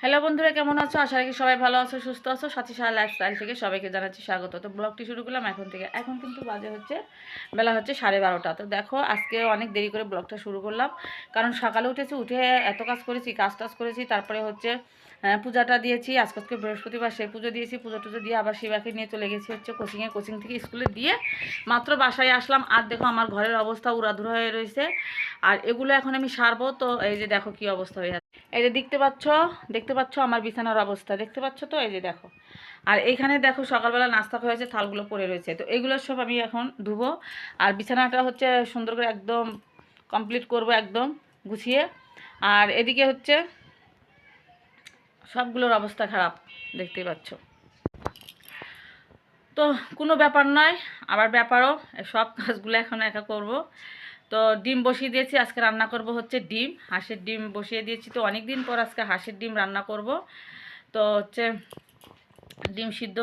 Hello বন্ধুরা, কেমন আছো? আশা রাখি সবাই ভালো আছো, সুস্থ আছো। সাথী সাহা লাইফস্টাইল থেকে সবাইকে জানাচ্ছি স্বাগত। তো ব্লগটি শুরু করলাম এখন থেকে। এখন কিন্তু বাজে হচ্ছে, বেলা হচ্ছে সাড়ে বারোটা। তো দেখো, আজকে অনেক দেরি করে ব্লগটা শুরু করলাম। কারণ সকালে উঠেছি, উঠে এত কাজ করেছি, কাজ টাজ করেছি, তারপরে হচ্ছে পূজাটা দিয়েছি। আজকে আজকে বৃহস্পতিবার, সেই পুজো দিয়েছি। পুজো টুজো দিয়ে আবার শিবাকে নিয়ে চলে গেছি হচ্ছে কোচিংয়ে কোচিং থেকে স্কুলে দিয়ে মাত্র বাসায় আসলাম। আর দেখো, আমার ঘরের অবস্থা উড়াধুরা হয়ে রয়েছে। আর এগুলো এখন আমি সারবো। তো এই যে দেখো কি অবস্থা হয়ে যাচ্ছে এই যে দেখতে পাচ্ছ দেখতে পাচ্ছ আমার বিছানার অবস্থা, দেখতে পাচ্ছ তো? এই যে দেখো। আর এইখানে দেখো সকালবেলা নাস্তা হয়ে হয়েছে থালগুলো পড়ে রয়েছে। তো এগুলো সব আমি এখন ধুবো। আর বিছানাটা হচ্ছে সুন্দর করে একদম কমপ্লিট করব, একদম গুছিয়ে। আর এদিকে হচ্ছে সবগুলোর অবস্থা খারাপ দেখতেই পাচ্ছ। তো কোনো ব্যাপার নয়, আবার ব্যাপারও, সব কাজগুলো এখন একা করব। তো ডিম বসিয়ে দিয়েছি, আজকে রান্না করব হচ্ছে ডিম, হাঁসের ডিম বসিয়ে দিয়েছি তো অনেক দিন পর আজকে হাঁসের ডিম রান্না করব। তো হচ্ছে ডিম সিদ্ধ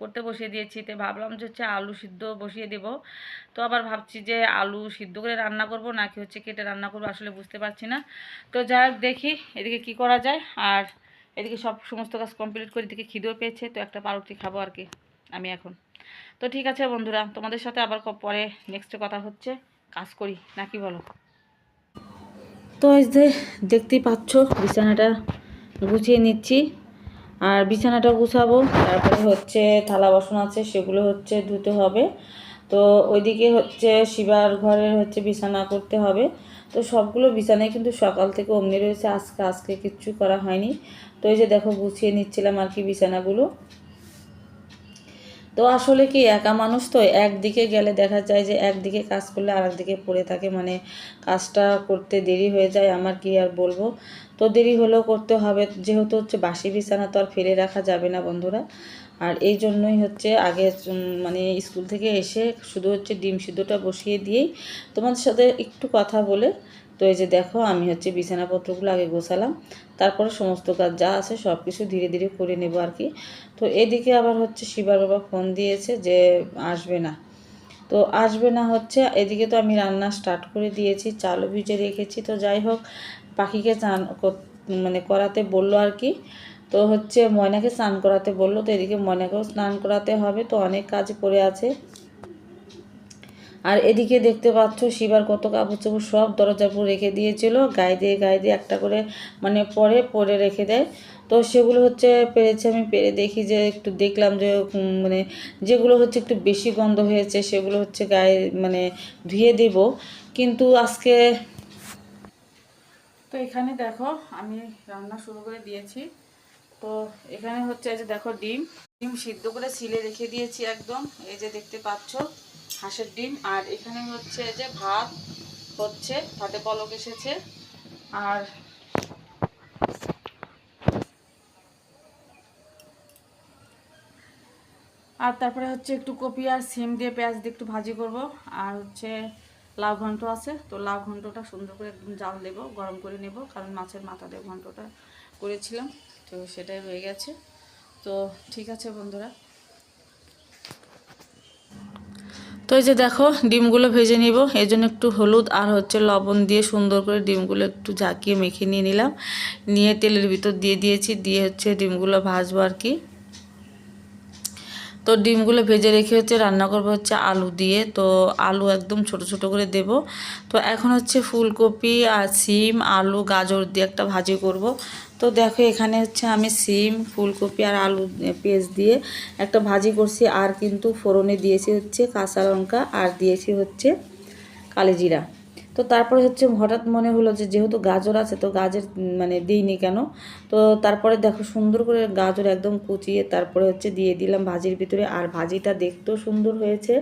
করতে বসিয়ে দিয়েছি, তো ভাবলাম যে হচ্ছে আলু সিদ্ধ বসিয়ে দেব। তো আবার ভাবছি যে আলু সিদ্ধ করে রান্না করব, নাকি হচ্ছে কেটে রান্না করব আসলে বুঝতে পারছি না। তো যাই দেখি এদিকে কি করা যায়, আর এদিকে সব সমস্ত কাজ কমপ্লিট করে এদিকে খিদেও পেয়েছে, তো একটা পাউরুটি খাব আর কি, আমি এখন। তো ঠিক আছে বন্ধুরা, তোমাদের সাথে আবার পরে নেক্সট কথা হচ্ছে। কাজ করি, নাকি বলো? তো এই যে দেখতেই পাচ্ছ, বিছানাটা গুছিয়ে নিচ্ছি। আর বিছানাটা গুছাবো, তারপরে হচ্ছে থালা বাসন আছে, সেগুলো হচ্ছে ধুতে হবে। তো ওইদিকে হচ্ছে শিবার ঘরের হচ্ছে বিছানা করতে হবে। তো সবগুলো বিছানায় কিন্তু সকাল থেকে অমনি রয়েছে, আজকে আজকে কিচ্ছু করা হয়নি। তো এই যে দেখো, গুছিয়ে নিচ্ছিলাম আর কি বিছানাগুলো। তো আসলে কি একা মানুষ তো একদিকে গেলে দেখা যায় যে একদিকে কাজ করলে আর একদিকে পড়ে থাকে মানে কাজটা করতে দেরি হয়ে যায়, আমার কি আর বলব? তো দেরি হলেও করতে হবে, যেহেতু হচ্ছে বাসি বিছানা তো আর ফেলে রাখা যাবে না বন্ধুরা। আর এই জন্যই হচ্ছে আগে মানে স্কুল থেকে এসে শুধু হচ্ছে ডিম সিদ্ধটা বসিয়ে দিয়েই তোমাদের সাথে একটু কথা বলে তো এই যে দেখো, আমি হচ্ছে বিছানাপত্রগুলো আগে গোছালাম। তারপরে সমস্ত কাজ যা আছে সব কিছু ধীরে ধীরে করে নেব আর কি। তো এদিকে আবার হচ্ছে শিবার বাবা ফোন দিয়েছে যে আসবে না। তো আসবে না হচ্ছে, এদিকে তো আমি রান্না স্টার্ট করে দিয়েছি, চালও ভিজে রেখেছি, তো যাই হোক, পাখিকে চান মানে করাতে বলল আর কি। তো হচ্ছে ময়নাকে স্নান করাতে বলল, তো এদিকে ময়নাকেও স্নান করাতে হবে, তো অনেক কাজ পড়ে আছে। আর এদিকে দেখতে পাচ্ছ শিবার কত কাপড় চোপড় সব দরজার উপর রেখে দিয়েছিল। গায়ে দিয়ে গায়ে দিয়ে একটা করে মানে পরে পরে রেখে দেয়। তো সেগুলো হচ্ছে পেরেছে, আমি পেরে দেখি যে একটু দেখলাম যে মানে যেগুলো হচ্ছে একটু বেশি গন্ধ হয়েছে সেগুলো হচ্ছে গায়ে মানে ধুয়ে দেব। কিন্তু আজকে তো এখানে দেখো আমি রান্না শুরু করে দিয়েছি। তো এখানে হচ্ছে যে দেখো ডিম ডিম সিদ্ধ করে সিলে রেখে দিয়েছি একদম। এই যে দেখতে পাচ্ছ হাঁসের ডিম। আর এখানে হচ্ছে যে ভাত হচ্ছে, ভাতে পলক এসেছে। আর আর তারপরে হচ্ছে একটু কপি আর সিম দিয়ে পেঁয়াজ দিয়ে একটু ভাজি করব। আর হচ্ছে লাউ ঘন্ট আছে, তো লাউ ঘন্টটা সুন্দর করে একদম জাল দেবো, গরম করে নেব, কারণ মাছের মাথা দিয়ে ঘন্টটা করেছিলাম, তো সেটাই রয়ে গেছে। তো ঠিক আছে বন্ধুরা তো এই যে দেখো, ডিমগুলো ভেজে নিব। এই জন্য একটু হলুদ আর হচ্ছে লবণ দিয়ে সুন্দর করে ডিমগুলো একটু ঝাঁকিয়ে মেখে নিয়ে নিলাম। নিয়ে তেলের ভিতর দিয়ে দিয়েছি, দিয়ে হচ্ছে ডিমগুলো ভাজবো আর কি। তো ডিমগুলো ভেজে রেখে হচ্ছে রান্না করব হচ্ছে আলু দিয়ে। তো আলু একদম ছোট ছোট করে দেব। তো এখন হচ্ছে ফুলকপি আর সিম, আলু, গাজর দিয়ে একটা ভাজি করব। তো দেখো এখানে হচ্ছে আমি সিম, ফুলকপি আর আলু পেঁয়াজ দিয়ে একটা ভাজি করছি। আর কিন্তু ফোড়নে দিয়েছি হচ্ছে কাঁচা লঙ্কা আর দিয়েছি হচ্ছে কালিজিরা। তো তারপরে হচ্ছে হঠাৎ মনে হলো যে যেহেতু গাজর আছে, তো গাজর মানে দিইনি কেন? তো তারপরে দেখো সুন্দর করে গাজর একদম কুচিয়ে তারপরে হচ্ছে দিয়ে দিলাম ভাজির ভিতরে। আর ভাজিটা দেখতেও সুন্দর হয়েছে।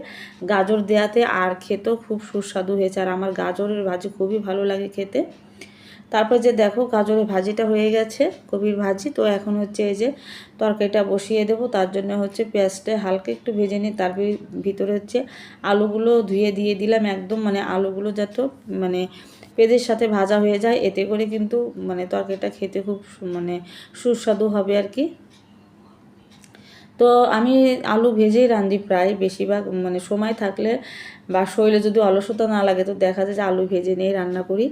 গাজর দেয়াতে আর খেতেও খুব সুস্বাদু হয়েছে। আর আমার গাজরের ভাজি খুবই ভালো লাগে খেতে। তারপর যে দেখো গাজরের ভাজিটা হয়ে গেছে, কবির ভাজি। তো এখন হচ্ছে এই যে তরকারিটা বসিয়ে দেব, তার জন্য হচ্ছে পেঁয়াজটা হালকা একটু ভেজে নিই। তার ভিতরে হচ্ছে আলুগুলো ধুয়ে দিয়ে দিলাম একদম মানে আলুগুলো যাতে মানে পেঁয়াজের সাথে ভাজা হয়ে যায়। এতে করে কিন্তু মানে তরকারিটা খেতে খুব মানে সুস্বাদু হবে আর কি। তো আমি আলু ভেজেই রান্ধি প্রায় বেশিরভাগ মানে সময় থাকলে বা শরীরে যদি অলসতা না লাগে তো দেখা যায় যে আলু ভেজে নিয়ে রান্না করি।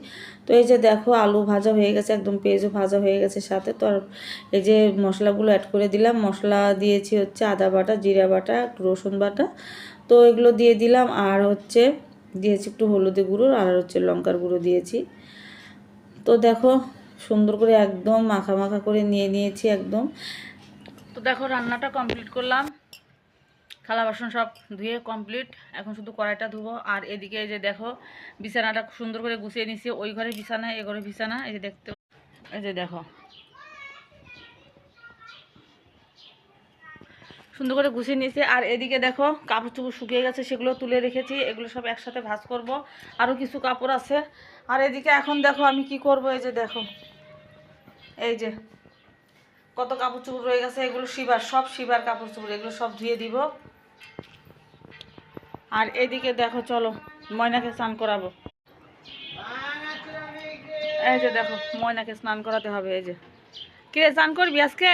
তো এই যে দেখো আলু ভাজা হয়ে গেছে, একদম পেঁয়াজও ভাজা হয়ে গেছে সাথে। তো এই যে মশলাগুলো অ্যাড করে দিলাম, মশলা দিয়েছি হচ্ছে আদা বাটা, জিরা বাটা রসুন বাটা। তো এগুলো দিয়ে দিলাম আর হচ্ছে দিয়েছি একটু হলুদের গুঁড়ো আর হচ্ছে লঙ্কার গুঁড়ো দিয়েছি। তো দেখো সুন্দর করে একদম মাখা মাখা করে নিয়ে নিয়েছি একদম। দেখো রান্নাটা কমপ্লিট করলাম। থালা বাসন সব ধুয়ে কমপ্লিট এখন শুধু কড়াইটা ধুবো। আর এদিকে এই যে দেখো, বিছানাটা সুন্দর করে গুছিয়ে নিছি। ওই ঘরে বিছানা, এ ঘরে বিছানা, এই যে দেখতে এই যে দেখো। সুন্দর করে গুছিয়ে নিয়েছি আর এদিকে দেখো কাপড় চোপড় শুকিয়ে গেছে, সেগুলো তুলে রেখেছি। এগুলো সব একসাথে ভাজ করব। আরও কিছু কাপড় আছে। আর এদিকে এখন দেখো আমি কি করব, এই যে দেখো। এই যে কত কাপড় চোপড় রয়ে গেছে, এগুলো শিবার, সব শিবার কাপড় চোপড়, এগুলো সব ধুয়ে দিব। আর এদিকে দেখো, চলো, ময়নাকে স্নান করাবো। এই যে দেখো, ময়নাকে স্নান করাতে হবে, এই যে। কিরে, স্নান করবি আজকে?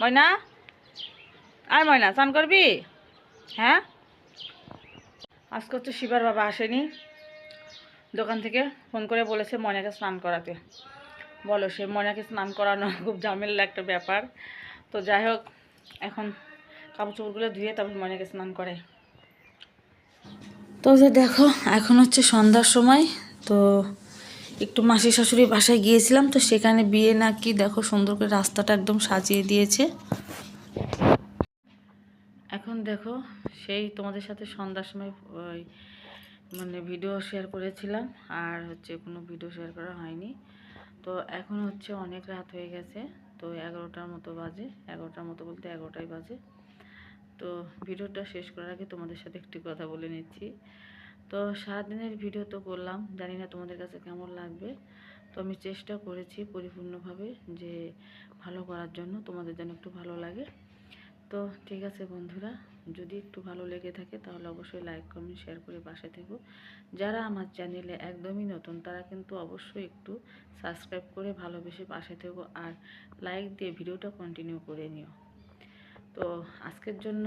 ময়না? আর ময়না, স্নান করবি? হ্যাঁ? আজকে হচ্ছে শিবার বাবা আসেনি। দোকান থেকে ফোন করে বলেছে ময়নাকে স্নান করাতে। বলো, সে ময়নাকে স্নান করানো খুব ঝামেলা একটা ব্যাপার। তো যাই হোক, এখন কাপড় চোপড়গুলো ধুয়ে তারপর ময়নাকে স্নান করে তো দেখো, এখন হচ্ছে সন্ধ্যার সময়। তো একটু মাসি শাশুড়ি বাসায় গিয়েছিলাম, তো সেখানে বিয়ে নাকি দেখো সুন্দর করে রাস্তাটা একদম সাজিয়ে দিয়েছে। এখন দেখো, সেই তোমাদের সাথে সন্ধ্যার সময়, ওই মানে ভিডিও শেয়ার করেছিলাম, আর হচ্ছে কোনো ভিডিও শেয়ার করা হয়নি। তো এখন হচ্ছে অনেক রাত হয়ে গেছে, তো এগারোটার মতো বাজে, এগারোটার মতো বলতে এগারোটাই বাজে। তো ভিডিওটা শেষ করার আগে তোমাদের সাথে একটি কথা বলে নিচ্ছি। তো সারাদিনের ভিডিও তো করলাম জানি না তোমাদের কাছে কেমন লাগবে। তো আমি চেষ্টা করেছি পরিপূর্ণভাবে যে ভালো করার জন্য, তোমাদের যেন একটু ভালো লাগে। তো ঠিক আছে বন্ধুরা যদি একটু ভালো লেগে থাকে তাহলে অবশ্যই লাইক কমেন্ট শেয়ার করে পাশে থেকো। যারা আমার চ্যানেলে একদমই নতুন, তারা কিন্তু অবশ্যই একটু সাবস্ক্রাইব করে ভালোবেসে পাশে থেকো আর লাইক দিয়ে ভিডিওটা কন্টিনিউ করে নিও। তো আজকের জন্য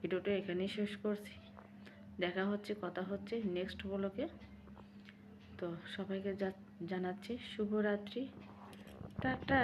ভিডিওটা এখানেই শেষ করছি। দেখা হচ্ছে, কথা হচ্ছে নেক্সট ব্লকে তো সবাইকে জানাচ্ছি শুভরাত্রি। টাটা!